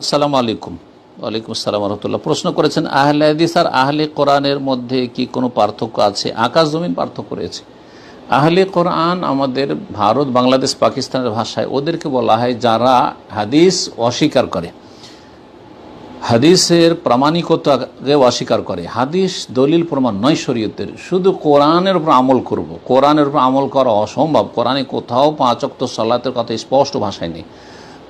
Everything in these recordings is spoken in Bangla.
আসসালামু আলাইকুম। ওয়ালাইকুম আসসালাম রহমতুল্লাহ প্রশ্ন করেছেন, আহলে হাদিস আর আহলে কোরআনের মধ্যে কি কোনো পার্থক্য আছে? আকাশ জমিন পার্থক্য রয়েছে। আহলে কোরআন আমাদের ভারত, বাংলাদেশ, পাকিস্তানের ভাষায় ওদেরকে বলা হয় যারা হাদিস অস্বীকার করে। হাদিসের প্রামাণিকতাকে অস্বীকার করে। হাদিস দলিল প্রমাণ নয় শরীয়তের। শুধু কোরআনের উপর আমল করব। কোরআনের উপর আমল করা অসম্ভব। কোরআনে কোথাও পাঁচক্ত সালাতের কথা স্পষ্ট ভাষায় নেই।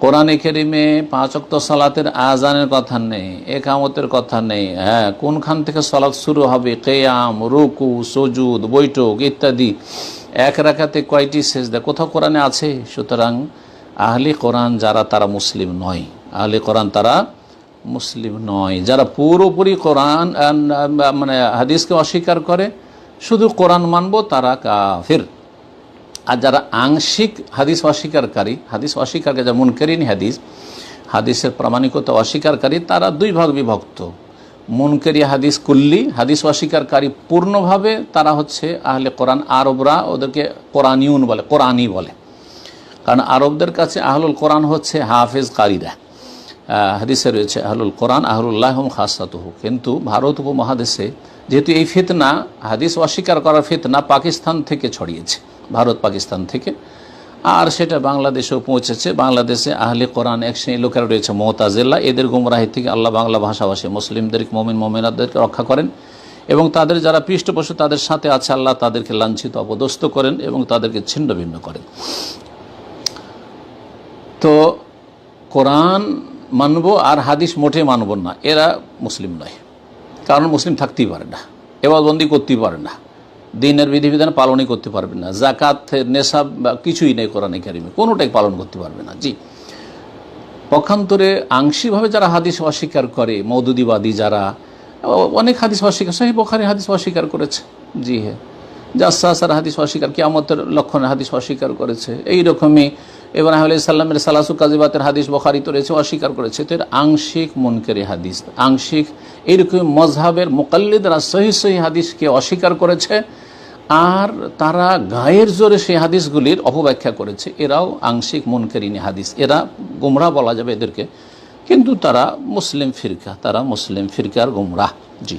কোরআনে কেরিমে পাঁচক্ত সালাতের আজানের কথা নেই, একামতের কথা নেই হ্যাঁ কোনখান থেকে সালাত শুরু হবে? কেয়াম, রুকু, সজুদ, বৈঠক ইত্যাদি। এক রাখাতে কয়টি শেষ দেয় কোথাও কোরআনে আছে? সুতরাং আহলি কোরআন যারা, তারা মুসলিম নয়। আহলি কোরআন তারা মুসলিম নয়। যারা পুরোপুরি কোরআন মানে হাদিসকে অস্বীকার করে, শুধু কোরআন মানব তারা কাফির। আর যারা আংশিক হাদিস অস্বীকারী হাদিস অস্বীকারী যারা মুনকেরিন হাদিস হাদিসের প্রামাণিকতা অস্বীকারী তারা দুই ভাগ বিভক্ত। মুনকেরি হাদিস কুল্লি হাদিস অস্বীকারী পূর্ণভাবে তারা হচ্ছে আহলে কোরআন আরবরা ওদেরকে কোরআনিউন বলে কোরআনই বলে। কারণ আরবদের কাছে আহলুল কোরআন হচ্ছে হাফেজ আহ, হাদিসে রয়েছে, আহলুল কোরআন আহলুল্লাহম খাসাতহু। কিন্তু ভারত উপমহাদেশে যেহেতু এই ফিতনা, হাদিস অস্বীকার করার ফিতনা পাকিস্তান থেকে ছড়িয়েছে, ভারত পাকিস্তান থেকে। আর সেটা বাংলাদেশেও পৌঁছেছে, বাংলাদেশে আহলে কোরআন এক শ্রেণি লোকেরা রয়েছে মোহতাজিল্লা এদের গুমরাহি থেকে আল্লাহ বাংলা ভাষাভাষী, মুসলিমদের, মমিন মমিনাদেরকে রক্ষা করেন এবং তাদের যারা পৃষ্ঠপোষক, তাদের সাথে আছে আল্লাহ, তাদেরকে লাঞ্ছিত, অপদস্থ করেন এবং তাদেরকে ছিন্ন ভিন্ন করেন। তো কোরআন মানব আর হাদিস মোটে মানব না। এরা মুসলিম নয়। কারণ মুসলিম থাকতেই পারে না। এবাদবন্দি করতেই পারে না। দিনের বিধিবিধান পালনই করতে পারবে না। জাকাত নেশাব বা কিছুই নেই কোরআনে কারিমে। কোনোটাই পালন করতে পারবে না। জি। পক্ষান্তরে আংশিকভাবে যারা হাদিস অস্বীকার করে, মৌদুদিবাদী যারা, অনেক হাদিস অস্বীকার, সাহি বখারি হাদিস অস্বীকার করেছে। জি হ্যাঁ। জাসাসার হাদিস অস্বীকার, কিয়ামতের লক্ষণের হাদিস অস্বীকার করেছে। এই রকমই ইব্রাহিম আলাই সাল্লামের সালাসু কাজিবাতের হাদিস বখারি তো রয়েছে অস্বীকার করেছে। তো এর আংশিক মনকেরি হাদিস, আংশিক এইরকম মজহাবের মোকাল্লিদরা সহি সহি হাদিসকে অস্বীকার করেছে, আর তারা গায়ের জোরে সেই হাদিসগুলির অপব্যাখ্যা করেছে। এরাও আংশিক মনকেরিনী হাদিস। এরা গুমরা বলা যাবে এদেরকে। কিন্তু তারা মুসলিম ফিরকা, তারা মুসলিম ফিরকার গুমরাহ। জি।